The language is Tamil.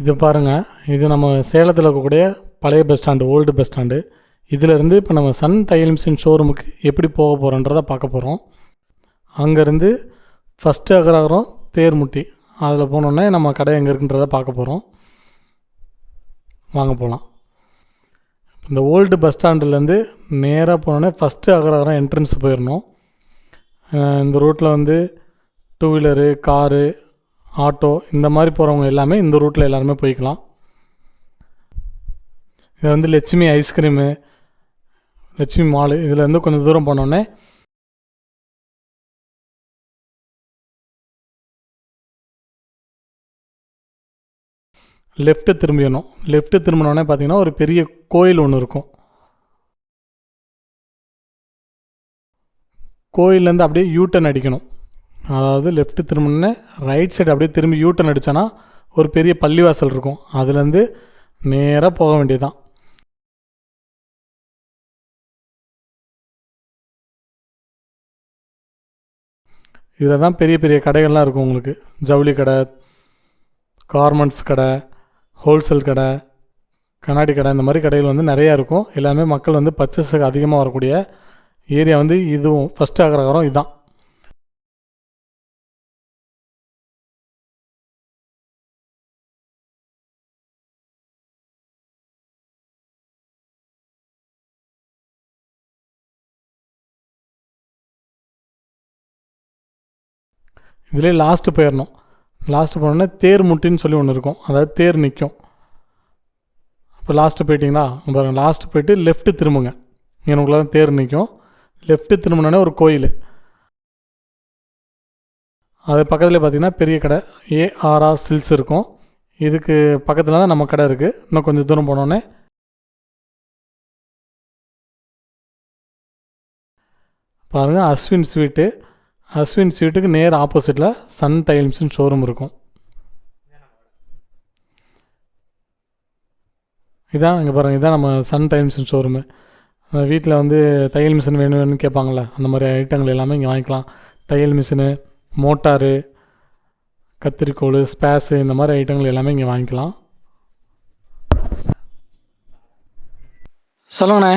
இது பாருங்கள் இது நம்ம சேலத்தில் இருக்கக்கூடிய பழைய bus stand old bus stand இதிலேருந்து இப்போ நம்ம சன் தையல் மிஷின் ஷோரூமுக்கு எப்படி போக போகிறோன்றதை பார்க்க போகிறோம் அங்கேருந்து ஃபஸ்ட்டு அகராகரம் தேர்முட்டி. அதில் போனோடனே நம்ம கடை எங்கே இருக்குன்றதை பார்க்க போகிறோம் வாங்க போகலாம் இந்த ஓல்டு பஸ் ஸ்டாண்டுலேருந்து நேராக போனோடனே ஃபஸ்ட்டு அகராகரம் என்ட்ரன்ஸ் போயிடணும் இந்த ரூட்டில் வந்து டூ வீலரு காரு ஆட்டோ இந்த மாதிரி போகிறவங்க எல்லாமே இந்த ரூட்டில் எல்லாருமே போய்க்கலாம். இது வந்து லட்சுமி ஐஸ்கிரீமு லட்சுமி மாலு இதில் இருந்து கொஞ்சம் தூரம் போனோடனே லெஃப்ட்டு திரும்பிடணும். லெஃப்ட்டு திரும்பினோடனே பார்த்தீங்கன்னா ஒரு பெரிய கோயில் ஒன்று இருக்கும். கோயிலேருந்து அப்படியே யூட்டன் அடிக்கணும். அதாவது லெஃப்ட்டு திரும்பினே ரைட் சைடு அப்படியே திரும்பி யூட்டன் அடித்தோன்னா ஒரு பெரிய பள்ளிவாசல் இருக்கும். அதுலேருந்து நேராக போக வேண்டியதுதான். இதில் தான் பெரிய பெரிய கடைகள்லாம் இருக்கும் உங்களுக்கு. ஜவுளி கடை கார்மெண்ட்ஸ் கடை ஹோல்சேல் கடை கண்ணாடி கடை இந்த மாதிரி கடைகள் வந்து நிறையா இருக்கும். எல்லாமே மக்கள் வந்து பர்ச்சேஸுக்கு அதிகமாக வரக்கூடிய ஏரியா வந்து இதுவும் ஃபஸ்ட்டு அகரகரம் இதுதான். இதிலே லாஸ்ட்டு போயிடணும் லாஸ்ட்டு போனோடனே தேர் முட்டின்னு சொல்லி ஒன்று இருக்கும். அதாவது தேர் நிற்கும் இப்போ லாஸ்ட்டு போயிட்டீங்களா? பாருங்கள் லாஸ்ட்டு போயிட்டு லெஃப்ட்டு திரும்புங்க. எனக்குள்ள தான் தேர் நிற்கும் லெஃப்ட்டு திரும்பினோடனே ஒரு கோயில். அது பக்கத்தில் பார்த்தீங்கன்னா பெரிய கடை. ஏஆர்ஆர் சில்ஸ் இருக்கும். இதுக்கு பக்கத்தில் தான் நம்ம கடை இருக்குது இன்னும் கொஞ்சம் தூரம் போனோடனே பாருங்கள் அஸ்வின் ஸ்வீட்டு. அஸ்வின் ஸ்வீட்டுக்கு நேர் ஆப்போசிட்டில் சன் டைல்ஸ்னு ஷோரூம் இருக்கும். இதான் இங்கே பாருங்கள் இதான் நம்ம சன் டைல்ஸ்னு ஷோரூமு வீட்டில் வந்து தையல் மிஷின் வேணும் வேணும்னு கேட்பாங்களே அந்த மாதிரி ஐட்டங்கள் எல்லாமே இங்கே வாங்கிக்கலாம். தையல் மிஷினு மோட்டாரு கத்திரிக்கோல் ஸ்பேஸு இந்த மாதிரி ஐட்டங்கள் எல்லாமே இங்கே வாங்கிக்கலாம். சொல்லுங்கண்ணே.